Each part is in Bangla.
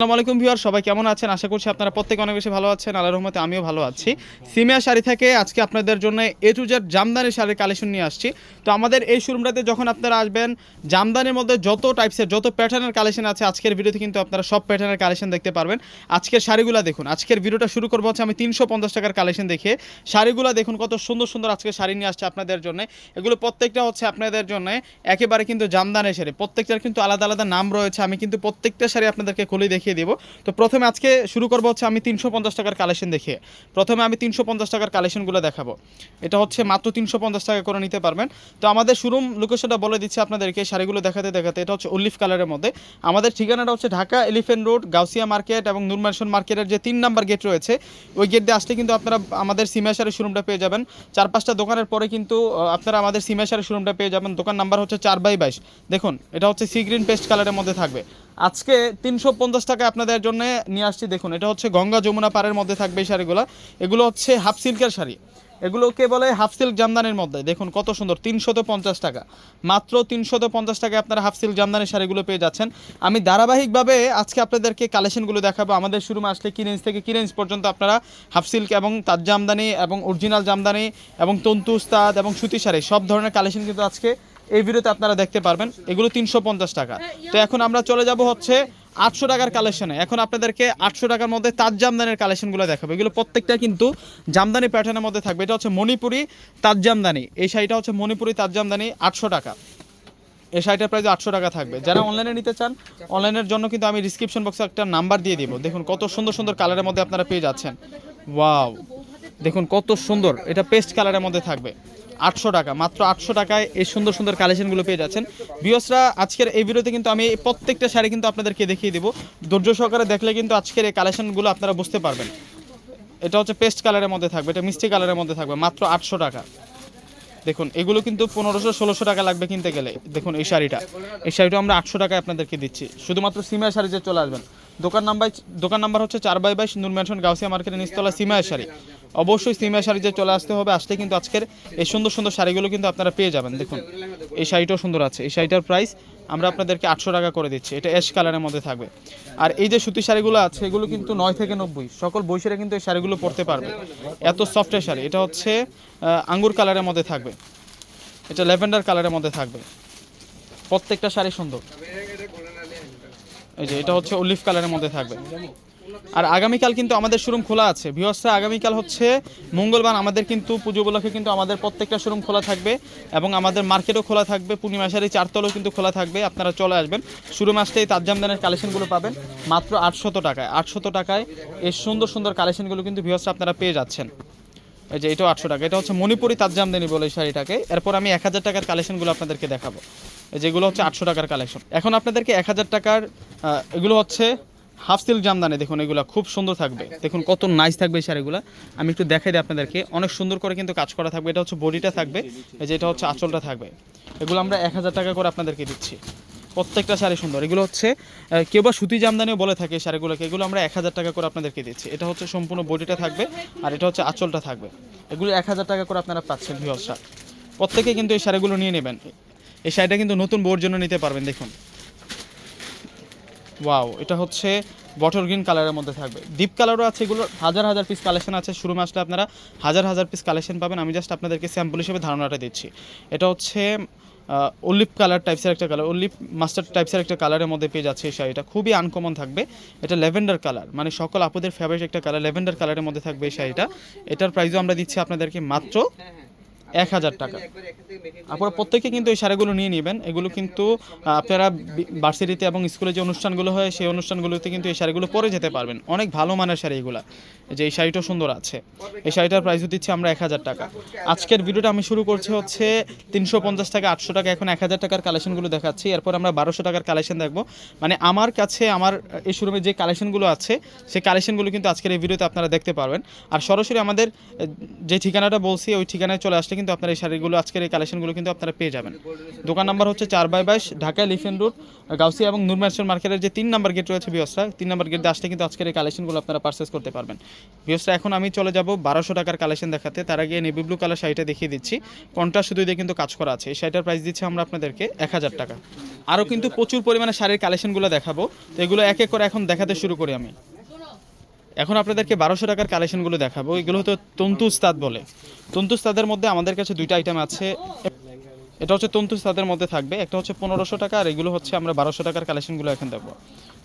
আসসালামু আলাইকুম ভিউয়ার, সবাই কেমন আছেন? আশা করছি আপনারা প্রত্যেকে অনেক বেশি ভালো আছেন। আল্লাহর রহমতে আমিও ভালো আছি। সিমিয়া শাড়ি থেকে আজকে আপনাদের জন্য এ টু জেড জামদানি শাড়ির কালেকশন নিয়ে আসছি। তো আমাদের এই শোরুমটাতে যখন আপনারা আসবেন, জামদানির মধ্যে যত টাইপসের যত প্যাটার্নের কালেকশন আছে, আজকের ভিডিওতে কিন্তু আপনারা সব প্যাটার্নের কালেকশন দেখতে পারবেন। আজকের শাড়িগুলো দেখুন, আজকের ভিডিওটা শুরু করব হচ্ছে আমি তিনশো পঞ্চাশ টাকার কালেকশন দেখে। শাড়িগুলো দেখুন, কত সুন্দর সুন্দর আজকে শাড়ি নিয়ে আসছে আপনাদের জন্য। এগুলো প্রত্যেকটা হচ্ছে আপনাদের জন্য একেবারে কিন্তু জামদানি শাড়ি। প্রত্যেকটার কিন্তু আলাদা আলাদা নাম রয়েছে। আমি কিন্তু প্রত্যেকটা শাড়ি আপনাদেরকে খুলে দেখিয়ে দিব। তো প্রথমে আজকে শুরু করব হচ্ছে আমি তিনশো পঞ্চাশ টাকার কালেকশন দেখে প্রথমে আমি তিনশো পঞ্চাশ টাকার কালেকশনগুলো দেখাবো। এটা হচ্ছে মাত্র তিনশো পঞ্চাশ টাকা করে নিতে পারবেন। তো আমাদের শোরুম লোকেশনটা বলে দিচ্ছি আপনাদেরকে, শাড়িগুলো দেখাতে দেখাতে। এটা হচ্ছে উল্লিফ কালারের মধ্যে। আমাদের ঠিকানাটা হচ্ছে Dhaka Elephant Road Gausia market এবং নুরমানসন মার্কেটের যে তিন নাম্বার গেট রয়েছে, ওই গেট দিয়ে আসলে কিন্তু আপনারা আমাদের সিমিয়া শাড়ির শোরুমটা পেয়ে যাবেন। চার পাঁচটা দোকানের পরে কিন্তু আপনারা আমাদের সিমিয়া শাড়ির শোরুমটা পেয়ে যাবেন। দোকান নাম্বার হচ্ছে চার বাই বাইশ। দেখুন, এটা হচ্ছে সি গ্রিন পেস্ট কালারের মধ্যে থাকবে। আজকে তিনশো পঞ্চাশ টাকা আপনাদের জন্য নিয়ে আসছি। দেখুন, এটা হচ্ছে গঙ্গা যমুনা পাড়ের মধ্যে থাকবে এই শাড়িগুলো। এগুলো হচ্ছে হাফ সিল্কের শাড়ি। এগুলোকে বলে হাফ সিল্ক জামদানির মধ্যে। দেখুন, কত সুন্দর তিনশত পঞ্চাশ টাকা। মাত্র তিনশত পঞ্চাশ টাকায় আপনারা হাফ সিল্ক জামদানির শাড়িগুলো পেয়ে যাচ্ছেন। আমি ধারাবাহিকভাবে আজকে আপনাদেরকে কালেকশনগুলো দেখাবো। আমাদের শুরুমে আসলে কি রেঞ্জ থেকে কি রেঞ্জ পর্যন্ত আপনারা হাফ সিল্ক এবং তাজ জামদানি এবং অরিজিনাল জামদানি এবং তন্তু, উস্তাদ এবং সুতি শাড়ি সব ধরনের কালেকশন কিন্তু আজকে এই ভিডিওতে আপনারা দেখতে পারবেন, এগুলো তিনশো পঞ্চাশ টাকা। তো এখন আমরা চলে যাব হচ্ছে আটশো টাকার কালেকশনে এখন আপনাদেরকে আটশো টাকার মধ্যে তাজ জামদানির কালেকশনগুলো দেখাবো। এগুলো প্রত্যেকটা কিন্তু জামদানি প্যাটার্নের মধ্যে থাকবে। এটা হচ্ছে মণিপুরি তাজ জামদানি। এই শাড়িটা হচ্ছে মণিপুরি তাজ জামদানি, আটশো টাকা। এই শাড়িটার প্রাইস আটশো টাকা থাকবে। যারা অনলাইনে নিতে চান অনলাইনের জন্য কিন্তু আমি ডিসক্রিপশন বক্সে একটা নাম্বার দিয়ে দিব। দেখুন কত সুন্দর সুন্দর কালারের মধ্যে আপনারা পেয়ে যাচ্ছেন। ওয়াও দেখুন কত সুন্দর। এটা পেস্ট কালারের মধ্যে থাকবে। আটশো টাকা, মাত্র আটশো টাকায় এই সুন্দর সুন্দর কালেকশনগুলো পেয়ে যাচ্ছেন। বিয়সরা আজকের এই ভিডিওতে কিন্তু আমি প্রত্যেকটা শাড়ি কিন্তু আপনাদেরকে দেখিয়ে দেবো। ধৈর্য সহকারে দেখলে কিন্তু আজকের এই কালেকশনগুলো আপনারা বুঝতে পারবেন। এটা হচ্ছে পেস্ট কালারের মধ্যে থাকবে, এটা মিষ্টি কালারের মধ্যে থাকবে, মাত্র আটশো টাকা। দেখুন, এগুলো কিন্তু পনেরোশো, ষোলোশো টাকা লাগবে কিনতে গেলে। দেখুন, এই শাড়িটা। এই শাড়িটা আমরা আটশো টাকায় আপনাদেরকে দিচ্ছি। শুধুমাত্র সিমিয়া শাড়ি যে চলে আসবেন। দোকান নাম্বার দোকান নাম্বার হচ্ছে চার বাই বাইশ, নূর ম্যানশন গাউসিয়া মার্কেটের নিচতলা সিমিয়া শাড়ি। অবশ্যই সিমিয়া শাড়ি যে চলে আসতে হবে, আসতে কিন্তু আজকের এই সুন্দর সুন্দর শাড়িগুলো কিন্তু আপনারা পেয়ে যাবেন। দেখুন, এই শাড়িটাও সুন্দর আছে। এই শাড়িটার প্রাইস আমরা আপনাদেরকে আটশো টাকা করে দিচ্ছি। এটা অ্যাশ কালারের মধ্যে থাকবে। আর এই যে সুতি শাড়িগুলো আছে, এগুলো কিন্তু নয় থেকে নব্বই। সকল বৈশারে কিন্তু এই শাড়িগুলো পরতে পারবে। এত সফটের শাড়ি। এটা হচ্ছে আঙ্গুর কালারের মধ্যে থাকবে। এটা ল্যাভেন্ডার কালারের মধ্যে থাকবে। প্রত্যেকটা শাড়ি সুন্দর। এই যে, এটা হচ্ছে অলিভ কালারের মধ্যে থাকবে। আর আগামীকাল কিন্তু আমাদের শোরুম খোলা আছে। ভিওসরা আগামীকাল হচ্ছে মঙ্গলবার, আমাদের কিন্তু পুজো উপলক্ষে কিন্তু আমাদের প্রত্যেকটা শোরুম খোলা থাকবে এবং আমাদের মার্কেটও খোলা থাকবে, পূর্ণিমা শাড়ি চারতলাও কিন্তু খোলা থাকবে, আপনারা চলে আসবেন। শুরু আসতেই তাজ্জামদানের কালেকশনগুলো পাবেন, মাত্র আটশত টাকায়। আটশত টাকায় এই সুন্দর সুন্দর কালেকশনগুলো কিন্তু ভিওসরা আপনারা পেয়ে যাচ্ছেন। এই যে এটাও আটশো টাকা, এটা হচ্ছে মণিপুরি তাজ্জামদানি বলে এই শাড়িটাকে। এরপর আমি এক হাজার টাকার কালেকশনগুলো আপনাদেরকে দেখাবো। যেগুলো হচ্ছে আটশো টাকার কালেকশন। এখন আপনাদেরকে এক হাজার টাকার এগুলো হচ্ছে হাফ সিল্ক জামদানি, দেখুন, এগুলো খুব সুন্দর থাকবে। দেখুন, কত নাইস থাকবে এই শাড়িগুলো। আমি একটু দেখাই দিই আপনাদেরকে। অনেক সুন্দর করে কিন্তু কাজ করা থাকবে। এটা হচ্ছে বডিটা থাকবে। যে এটা হচ্ছে আঁচলটা থাকবে। এগুলো আমরা এক হাজার টাকা করে আপনাদেরকে দিচ্ছি। প্রত্যেকটা শাড়ি সুন্দর। এগুলো হচ্ছে কেউ বা সুতি জামদানিও বলে থাকে শাড়িগুলোকে। এগুলো আমরা এক হাজার টাকা করে আপনাদেরকে দিচ্ছি। এটা হচ্ছে সম্পূর্ণ বডিটা থাকবে আর এটা হচ্ছে আঁচলটা থাকবে। এগুলো এক হাজার টাকা করে আপনারা পাচ্ছেন ভিওসা প্রত্যেকে কিন্তু এই শাড়িগুলো নিয়ে নেবেন। এই শাড়িটা কিন্তু নতুন বউর জন্য নিতে পারবেন, দেখুন। ওয়াও এটা হচ্ছে বটল গ্রিন কালারের মধ্যে থাকবে। ডিপ কালারও আছে, এগুলো হাজার হাজার পিস কালেকশন আছে। শুরু আসলে আপনারা হাজার হাজার পিস কালেকশন পাবেন। আমি জাস্ট আপনাদেরকে স্যাম্পল হিসেবে ধারণাটা দিচ্ছি। এটা হচ্ছে অলিভ কালার টাইপসের একটা কালার অলিভ মাস্টার্ড টাইপসের একটা কালারের মধ্যে পেয়ে যাচ্ছে এই শাড়িটা। খুবই আনকমন থাকবে। এটা ল্যাভেন্ডার কালার মানে সকল আপুদের ফেভারিট একটা কালার ল্যাভেন্ডার কালারের মধ্যে থাকবে এই শাড়িটা। এটার প্রাইসও আমরা দিচ্ছি আপনাদেরকে মাত্র এক হাজার টাকা। আপনারা প্রত্যেকে কিন্তু এই শাড়িগুলো নিয়ে নেবেন। এগুলো কিন্তু আপনারা ভার্সিটিতে এবং স্কুলে যে অনুষ্ঠানগুলো হয়, সেই অনুষ্ঠানগুলোতে কিন্তু এই শাড়িগুলো পরে যেতে পারবেন। অনেক ভালো মানের শাড়ি এগুলো। যে এই শাড়িটা সুন্দর আছে। এই শাড়িটার প্রাইসও দিচ্ছি আমরা এক হাজার টাকা। আজকের ভিডিওটা আমি শুরু করছি হচ্ছে তিনশো পঞ্চাশ টাকা, আটশো টাকা। এখন এক হাজার টাকার কালেকশনগুলো দেখাচ্ছি। এরপর আমরা বারোশো টাকার কালেকশন দেখব। মানে আমার কাছে, আমার, এই শোরুমে যে কালেকশনগুলো আছে, সেই কালেকশনগুলো কিন্তু আজকের এই ভিডিওতে আপনারা দেখতে পারবেন। আর সরাসরি আমাদের যে ঠিকানাটা বলছি, ওই ঠিকানায় চলে আসলে কিন্তু আপনারা এই শাড়িগুলো, আজকের এই কালেকশনগুলো কিন্তু আপনারা পেয়ে যাবেন। দোকান নাম্বার হচ্ছে চার বাই বাইশ, ঢাকা লিফেন রোড গাউসি এবং নুরম্যানশন মার্কেটের যে তিন নাম্বার গেট রয়েছে বিয়সরা তিন নাম্বার গেট দিয়ে কিন্তু আজকের এই কালেকশনগুলো আপনারা পারচেস করতে পারবেন। বিয়সরা এখন আমি চলে যাব বারোশো টাকার কালেকশন দেখাতে। তার আগে নেভি ব্লু কালার শাড়িটা দেখিয়ে দিচ্ছি। কন্ট্রাস্ট শুধু দিয়ে কিন্তু কাজ করা আছে। এই শাড়িটার প্রাইস দিচ্ছি আমরা আপনাদেরকে এক হাজার টাকা। আরও কিন্তু প্রচুর পরিমাণে শাড়ির কালেকশনগুলো দেখাবো। তো এগুলো এক এক করে এখন দেখাতে শুরু করি আমি। এখন আপনাদেরকে বারোশো টাকার কালেকশনগুলো দেখাবো। এগুলো হতো তন্তুস্তাদ বলে। তন্তুস্তাদের মধ্যে আমাদের কাছে দুইটা আইটেম আছে। এটা হচ্ছে তন্তুস্তাদের মধ্যে থাকবে। একটা হচ্ছে পনেরোশো টাকা, আর এগুলো হচ্ছে আমরা বারোশো টাকার কালেকশনগুলো এখন দেবো।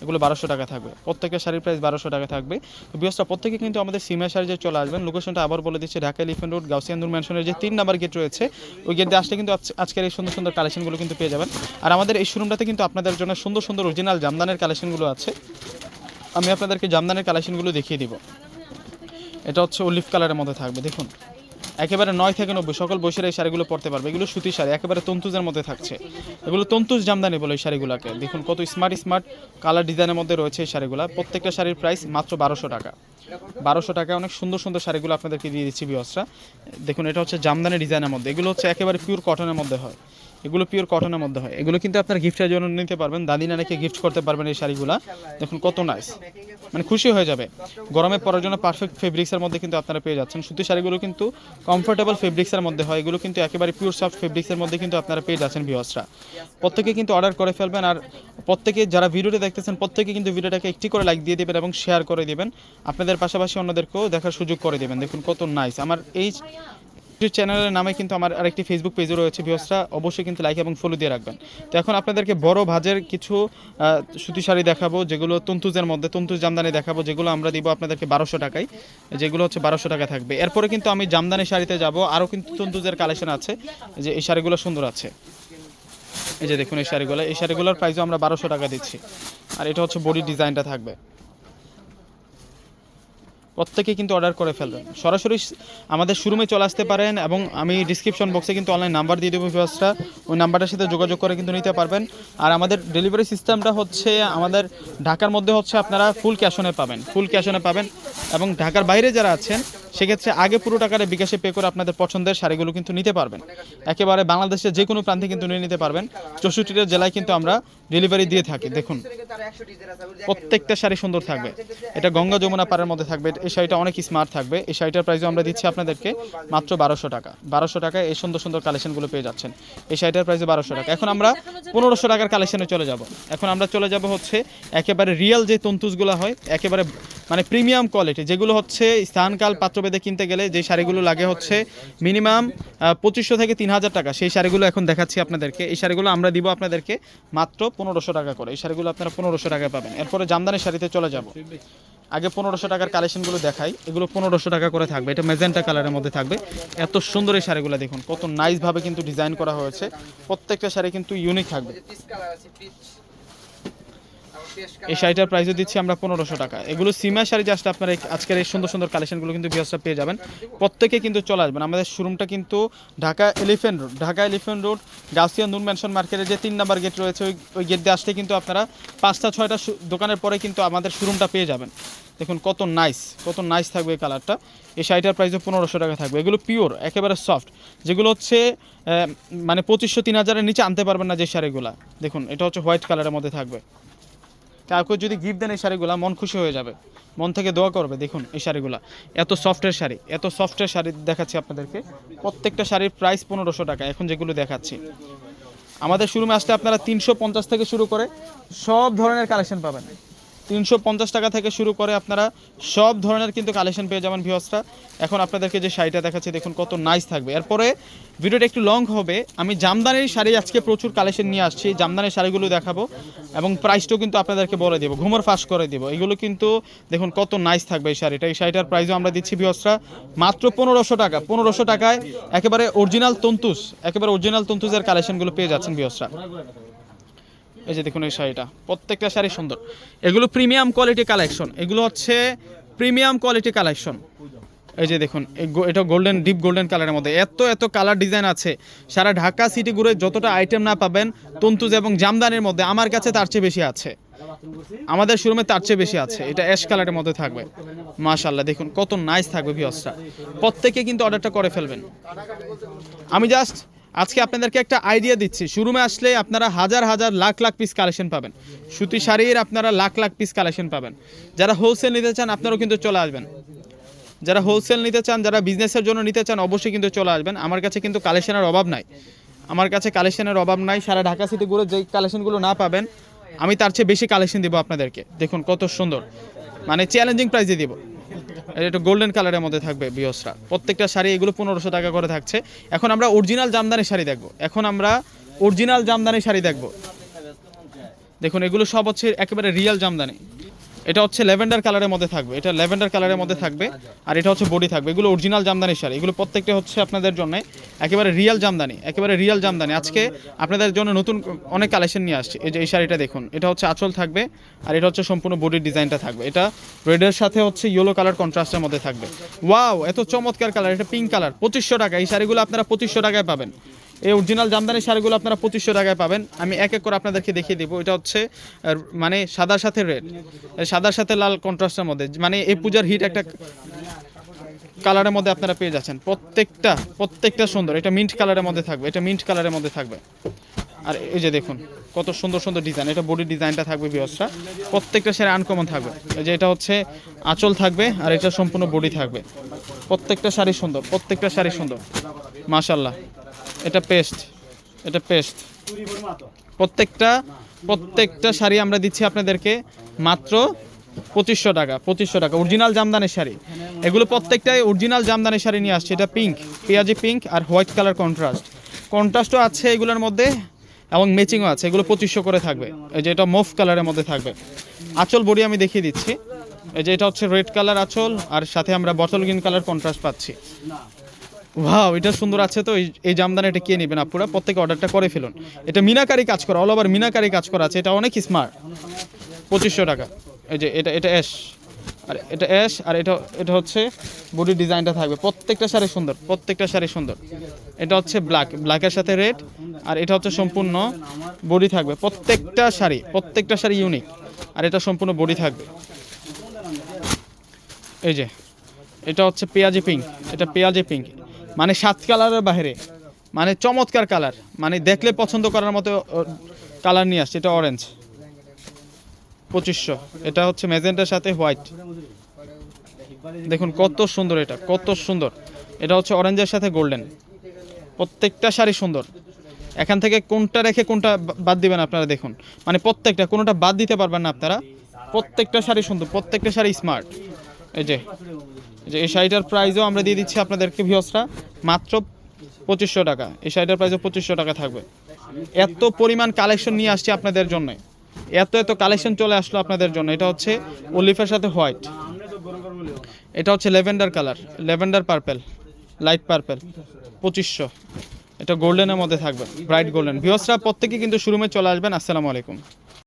এগুলো বারোশো টাকা থাকবে। প্রত্যেকের শাড়ির প্রাইস বারোশো টাকা থাকবে। তো বিয়সটা প্রত্যেকে কিন্তু আমাদের সিমা শাড়ি যে চলে আসবেন লোকেশনটা আবার বলে দিচ্ছে ঢাকা এলিফেন্ট রোড গাউসিয়ান্দুর ম্যানশনের যে তিন নাম্বার গেট রয়েছে, ওই গেট আসলে কিন্তু আজকের এই সুন্দর সুন্দর কালেকশনগুলো কিন্তু পেয়ে যাবেন। আর আমাদের এই শোরুমটাতে কিন্তু আপনাদের জন্য সুন্দর সুন্দর অরিজিনাল জামদানের কালেকশনগুলো আছে। আমি আপনাদেরকে জামদানের কালেকশনগুলো দেখিয়ে দিব। এটা হচ্ছে অলিভ কালারের মধ্যে থাকবে, দেখুন। একেবারে নয় থেকে নব্বই, সকল বয়সের এই শাড়িগুলো পরতে পারবে। এগুলো সুতি শাড়ি, একেবারে তন্তুজের মধ্যে থাকছে। এগুলো তন্তুজ জামদানি বলে এই শাড়িগুলোকে। দেখুন, কত স্মার্ট স্মার্ট কালার ডিজাইনের মধ্যে রয়েছে এই শাড়িগুলো। প্রত্যেকটা শাড়ির প্রাইস মাত্র বারোশো টাকা। বারোশো টাকায় অনেক সুন্দর সুন্দর শাড়িগুলো আপনাদেরকে দিয়ে দিচ্ছি বিয়সরা দেখুন, এটা হচ্ছে জামদানি ডিজাইনের মধ্যে। এগুলো হচ্ছে একেবারে পিওর কটনের মধ্যে হয়। এগুলো পিওর কটনের মধ্যে হয়। এগুলো কিন্তু আপনার গিফটের জন্য নিতে পারবেন। দাদি নানাকে গিফট করতে পারবেন এই শাড়িগুলো। দেখুন কত নাইস মানে খুশি হয়ে যাবে। গরমে পরার জন্য পারফেক্ট ফেব্রিক্সের মধ্যে কিন্তু আপনারা পেয়ে যাচ্ছেন। সুতি শাড়িগুলো কিন্তু কমফোর্টেবল ফেব্রিক্সের মধ্যে হয়। এগুলো কিন্তু একেবারে পিওর সফট ফেব্রিক্সের মধ্যে কিন্তু আপনারা পেয়ে যাচ্ছেন ভিওসরা প্রত্যেকে কিন্তু অর্ডার করে ফেলবেন আর প্রত্যেকে যারা ভিডিওটি দেখতেছেন, প্রত্যেকে কিন্তু ভিডিওটাকে একটি করে লাইক দিয়ে দেবেন এবং শেয়ার করে দেবেন। আপনাদের পাশাপাশি অন্যদেরকেও দেখার সুযোগ করে দেবেন। দেখুন কত নাইস আমার এই ইউটিউব চ্যানেলের নামে কিন্তু আমার আরেকটি ফেসবুক পেজও রয়েছে ভিউসরা অবশ্যই কিন্তু লাইক এবং ফলো দিয়ে রাখবেন। তো এখন আপনাদেরকে বড় ভাজের কিছু সুতি শাড়ি দেখাবো, যেগুলো তন্তুজের মধ্যে, তন্তুজ জামদানি দেখাবো, যেগুলো আমরা দিব আপনাদেরকে বারোশো টাকায়, যেগুলো হচ্ছে বারোশো টাকা থাকবে। এরপরে কিন্তু আমি জামদানি শাড়িতে যাব, আরও কিন্তু তন্তুজের কালেকশন আছে, যে এই শাড়িগুলো সুন্দর আছে। এই যে দেখুন এই শাড়িগুলো, এই শাড়িগুলোর প্রাইসও আমরা বারোশো টাকা দিচ্ছি। আর এটা হচ্ছে বডি ডিজাইনটা থাকবে। প্রত্যেকে কিন্তু অর্ডার করে ফেলবেন সরাসরি আমাদের শোরুমে চলে আসতে পারেন এবং আমি ডিসক্রিপশন বক্সে কিন্তু অনলাইন নাম্বার দিয়ে দেবো ভিউয়ার্সরা ওই নাম্বারটার সাথে যোগাযোগ করে কিন্তু নিতে পারবেন। আর আমাদের ডেলিভারি সিস্টেমটা হচ্ছে আমাদের ঢাকার মধ্যে হচ্ছে আপনারা ফুল ক্যাশনে পাবেন ফুল ক্যাশনে পাবেন। এবং ঢাকার বাইরে যারা আছেন, সেক্ষেত্রে আগে পুরো টাকাটা বিকাশে পে করে আপনাদের পছন্দের শাড়িগুলো কিন্তু নিতে পারবেন। একেবারে বাংলাদেশের যে কোনো প্রান্তে কিন্তু নিয়ে নিতে পারবেন। চৌষট্টিটা জেলায় কিন্তু আমরা ডেলিভারি দিয়ে থাকি, দেখুন। প্রত্যেকটা শাড়ি সুন্দর থাকবে। এটা গঙ্গা যমুনা পাড়ের মধ্যে থাকবে। এই শাড়িটা অনেক স্মার্ট থাকবে। এই শাড়িটার প্রাইসও আমরা দিচ্ছি আপনাদেরকে মাত্র বারোশো টাকা। বারোশো টাকায় এই সুন্দর সুন্দর কালেকশনগুলো পেয়ে যাচ্ছেন। এই শাড়িটার প্রাইসে বারোশো টাকা। এখন আমরা পনেরোশো টাকার কালেকশনে চলে যাব। এখন আমরা চলে যাব হচ্ছে একেবারে রিয়েল যে তন্তুসগুলো হয়, একেবারে মানে প্রিমিয়াম কোয়ালিটি যেগুলো হচ্ছে স্থানকাল পাত্রভেদে কিনতে গেলে যে শাড়িগুলো লাগে হচ্ছে মিনিমাম পঁচিশশো থেকে তিন হাজার টাকা। সেই শাড়িগুলো এখন দেখাচ্ছি আপনাদেরকে। এই শাড়িগুলো আমরা দিব আপনাদেরকে মাত্র পনেরোশো টাকা করে। এই শাড়িগুলো আপনারা পনেরোশো টাকায় পাবেন। এরপরে জামদানি শাড়িতে চলে যাব। আগে পনেরোশো টাকার কালেকশনগুলো দেখাই। এগুলো পনেরোশো টাকা করে থাকবে। এটা মেজেন্টা কালারের মধ্যে থাকবে। এত সুন্দর এই শাড়িগুলো দেখুন, কত নাইসভাবে কিন্তু ডিজাইন করা হয়েছে। প্রত্যেকটা শাড়ি কিন্তু ইউনিক থাকবে। এই শাড়িটার প্রাইসও দিচ্ছি আমরা পনেরোশো টাকা। এগুলো সিমা শাড়ি জাস্ট আপনারা আজকের এই সুন্দর সুন্দর কালেকশনগুলো কিন্তু বিয়াসটা পেয়ে যাবেন। প্রত্যেকে কিন্তু চলে আসবেন। আমাদের শোরুমটা কিন্তু Dhaka Elephant Road Dhaka Elephant Road Gausia Nur Mansion মার্কেটের যে তিন নাম্বার গেট রয়েছে, ওই ওই গেট দিয়ে আসলে কিন্তু আপনারা পাঁচটা, ছয়টা দোকানের পরে কিন্তু আমাদের শোরুমটা পেয়ে যাবেন। দেখুন কত নাইস কত নাইস থাকবে এই কালারটা এই শাড়িটার প্রাইসও পনেরোশো টাকা থাকবে। এগুলো পিওর একেবারে সফট যেগুলো হচ্ছে মানে পঁচিশশো, তিন হাজারের নিচে আনতে পারবেন না যে শাড়িগুলো। দেখুন, এটা হচ্ছে হোয়াইট কালারের মধ্যে থাকবে। কাউকে যদি গিফট দেন এই শাড়িগুলো, মন খুশি হয়ে যাবে। মন থেকে দোয়া করবে, দেখুন এই শাড়িগুলো। এত সফটের শাড়ি, এত সফটের শাড়ি দেখাচ্ছি আপনাদেরকে। প্রত্যেকটা শাড়ির প্রাইস পনেরোশো টাকা, এখন যেগুলো দেখাচ্ছি। আমাদের শোরুমে আসতে আপনারা তিনশো পঞ্চাশ থেকে শুরু করে সব ধরনের কালেকশন পাবেন। তিনশো পঞ্চাশ টাকা থেকে শুরু করে আপনারা সব ধরনের কিন্তু কালেকশন পেয়ে যাবেন ভিওসরা এখন আপনাদেরকে যে শাড়িটা দেখাচ্ছি, দেখুন কত নাইস থাকবে। এরপরে ভিডিওটা একটু লং হবে। আমি জামদানির শাড়ি আজকে প্রচুর কালেকশন নিয়ে আসছি, জামদানির শাড়িগুলো দেখাবো এবং প্রাইসটাও কিন্তু আপনাদেরকে বলে দেবো, ঘুমোর ফাঁস করে দেবো। এগুলো কিন্তু দেখুন কত নাইস থাকবে এই শাড়িটা। এই শাড়িটার প্রাইসও আমরা দিচ্ছি ভিওসরা মাত্র পনেরোশো টাকা। পনেরোশো টাকায় একেবারে অরিজিনাল তন্তুস একেবারে অরিজিনাল তন্তুসের কালেকশনগুলো পেয়ে যাচ্ছেন ভিওসরা এই যে দেখুন এই শাড়িটা, প্রত্যেকটা শাড়ি সুন্দর। এগুলো প্রিমিয়াম কোয়ালিটি কালেকশন এগুলো হচ্ছে প্রিমিয়াম কোয়ালিটি কালেকশন এই যে দেখুন এটা গোল্ডেন ডিপ গোল্ডেন কালারের মধ্যে। এত এত কালার ডিজাইন আছে। সারা ঢাকা সিটি ঘুরে যতটা আইটেম না পাবেন, তন্তুজ এবং জামদানির মধ্যে আমার কাছে তার চেয়ে বেশি আছে। আমাদের শোরুমে তার চেয়ে বেশি আছে। এটা অ্যাশ কালারের মধ্যে থাকবে। মাশাল্লাহ দেখুন কত নাইস থাকবে ভিওসটা প্রত্যেকে কিন্তু অর্ডারটা করে ফেলবেন। আমি জাস্ট আজকে আপনাদেরকে একটা আইডিয়া দিচ্ছি। শোরুমে আসলে আপনারা হাজার হাজার লাখ লাখ পিস কালেকশন পাবেন। সুতি শাড়ির আপনারা লাখ লাখ পিস কালেকশন পাবেন। যারা হোলসেল নিতে চান, আপনারাও কিন্তু চলে আসবেন। যারা হোলসেল নিতে চান, যারা বিজনেসের জন্য নিতে চান, অবশ্যই কিন্তু চলে আসবেন। আমার কাছে কিন্তু কালেকশনের অভাব নাই। আমার কাছে কালেকশনের অভাব নাই। সারা ঢাকা সিটি ঘুরে যেই কালেকশনগুলো না পাবেন, আমি তার চেয়ে বেশি কালেকশন দিব আপনাদেরকে। দেখুন কত সুন্দর। মানে চ্যালেঞ্জিং প্রাইসে দিব। এটা গোল্ডেন কালারের মধ্যে থাকবে বিয়সরা। প্রত্যেকটা শাড়ি এগুলো পনেরোশো টাকা করে থাকছে। এখন আমরা অরিজিনাল জামদানি শাড়ি দেখব। এখন আমরা অরিজিনাল জামদানি শাড়ি দেখব। দেখুন, এগুলো সব হচ্ছে একেবারে রিয়াল জামদানি। এটা হচ্ছে ল্যাভেন্ডার কালারের মধ্যে থাকবে। এটা ল্যাভেন্ডার কালারের মধ্যে থাকবে আর এটা হচ্ছে বডি থাকবে। এগুলো অরিজিনাল জামদানি শাড়ি। এগুলো প্রত্যেকটা হচ্ছে আপনাদের জন্য একেবারে রিয়াল জামদানি, একেবারে রিয়াল জামদানি। আজকে আপনাদের জন্য নতুন অনেক কালেকশন নিয়ে আসছে। এই যে এই শাড়িটা দেখুন, এটা হচ্ছে আঁচল থাকবে আর এটা হচ্ছে সম্পূর্ণ বডির ডিজাইনটা থাকবে। এটা রেডের সাথে হচ্ছে ইয়েলো কালার কন্ট্রাস্টের মধ্যে থাকবে। ওয়াও এত চমৎকার কালার এটা পিঙ্ক কালার পঁচিশশো টাকা। এই শাড়িগুলো আপনারা পঁচিশশো টাকায় পাবেন। এই অরিজিনাল জামদানি শাড়িগুলো আপনারা পঁচিশশো টাকায় পাবেন। আমি এক এক করে আপনাদেরকে দেখিয়ে দিব। এটা হচ্ছে মানে সাদার সাথে রেড সাদার সাথে লাল কন্ট্রাস্টের মধ্যে। মানে এই পূজার হিট একটা কালারের মধ্যে আপনারা পেয়ে যাচ্ছেন। প্রত্যেকটা প্রত্যেকটা সুন্দর। এটা মিন্ট কালারের মধ্যে থাকবে। এটা মিন্ট কালারের মধ্যে থাকবে। আর এই যে দেখুন, কত সুন্দর সুন্দর ডিজাইন এটা বডি ডিজাইনটা থাকবে বিয়সটা প্রত্যেকটা শাড়ি আনকমন থাকবে। এই যে এটা হচ্ছে আঁচল থাকবে আর এটা সম্পূর্ণ বডি থাকবে। প্রত্যেকটা শাড়ি সুন্দর, প্রত্যেকটা শাড়ি সুন্দর। মাশাল্লাহ এটা পেস্ট এটা পেস্ট প্রত্যেকটা প্রত্যেকটা শাড়ি আমরা দিচ্ছি আপনাদেরকে মাত্র পঁচিশশো টাকা পঁচিশশো টাকা। অরিজিনাল জামদানি শাড়ি। এগুলো প্রত্যেকটাই অরিজিনাল জামদানি শাড়ি নিয়ে আসছে। এটা পিঙ্ক পেঁয়াজি পিঙ্ক আর হোয়াইট কালার কন্ট্রাস্ট কন্ট্রাস্টও আছে এগুলোর মধ্যে এবং ম্যাচিংও আছে। এগুলো পঁচিশশো করে থাকবে। এই যে এটা মুভ কালারের মধ্যে থাকবে। আঁচল বড়ি আমি দেখিয়ে দিচ্ছি। এই যে এটা হচ্ছে রেড কালার আঁচল আর সাথে আমরা বটল গ্রিন কালার কন্ট্রাস্ট পাচ্ছি। ওয়াও এটা সুন্দর আছে তো। এই এই জামদানি এটা কে নেবেন আপুরা? প্রত্যেকে অর্ডারটা করে ফেলুন। এটা মিনাকারি কাজ করা অল ওভার মিনাকারি কাজ করা আছে। এটা অনেক স্মার্ট পঁচিশশো টাকা। এই যে এটা এটা অ্যাশ আর এটা অ্যাশ আর এটা এটা হচ্ছে বডি ডিজাইনটা থাকবে। প্রত্যেকটা শাড়ি সুন্দর, প্রত্যেকটা শাড়ি সুন্দর। এটা হচ্ছে ব্ল্যাক ব্ল্যাকের সাথে রেড আর এটা হচ্ছে সম্পূর্ণ বডি থাকবে। প্রত্যেকটা শাড়ি প্রত্যেকটা শাড়ি ইউনিক আর এটা সম্পূর্ণ বডি থাকবে। এই যে, এটা হচ্ছে পেঁয়াজি পিঙ্ক এটা পেঁয়াজি পিঙ্ক মানে সাত কালারের বাইরে। মানে চমৎকার কালার। মানে দেখলে পছন্দ করার মতো কালার নিয়ে আসছে। এটা অরেঞ্জ পঁচিশশো। এটা হচ্ছে ম্যাজেন্টার সাথে হোয়াইট দেখুন কত সুন্দর এটা, কত সুন্দর। এটা হচ্ছে অরেঞ্জের সাথে গোল্ডেন প্রত্যেকটা শাড়ি সুন্দর। এখান থেকে কোনটা রেখে কোনটা বাদ দিবেন আপনারা দেখুন। মানে প্রত্যেকটা, কোনোটা বাদ দিতে পারবেন না আপনারা। প্রত্যেকটা শাড়ি সুন্দর, প্রত্যেকটা শাড়ি স্মার্ট এই যে, এই শাড়িটার প্রাইসও আমরা দিয়ে দিচ্ছি আপনাদেরকে ভিওসরা মাত্র পঁচিশশো টাকা। এই শাড়িটার প্রাইসও পঁচিশশো টাকা থাকবে। এত পরিমাণ কালেকশন নিয়ে আসছি আপনাদের জন্য। এত এত কালেকশন চলে আসলো আপনাদের জন্য। এটা হচ্ছে অলিফের সাথে হোয়াইট এটা হচ্ছে lavender colour lavender purple light purple পঁচিশশো। এটা গোল্ডেনের মধ্যে থাকবে ব্রাইট গোল্ডেন ভিওসরা প্রত্যেকে কিন্তু শোরুমে চলে আসবেন। আসসালামু আলাইকুম।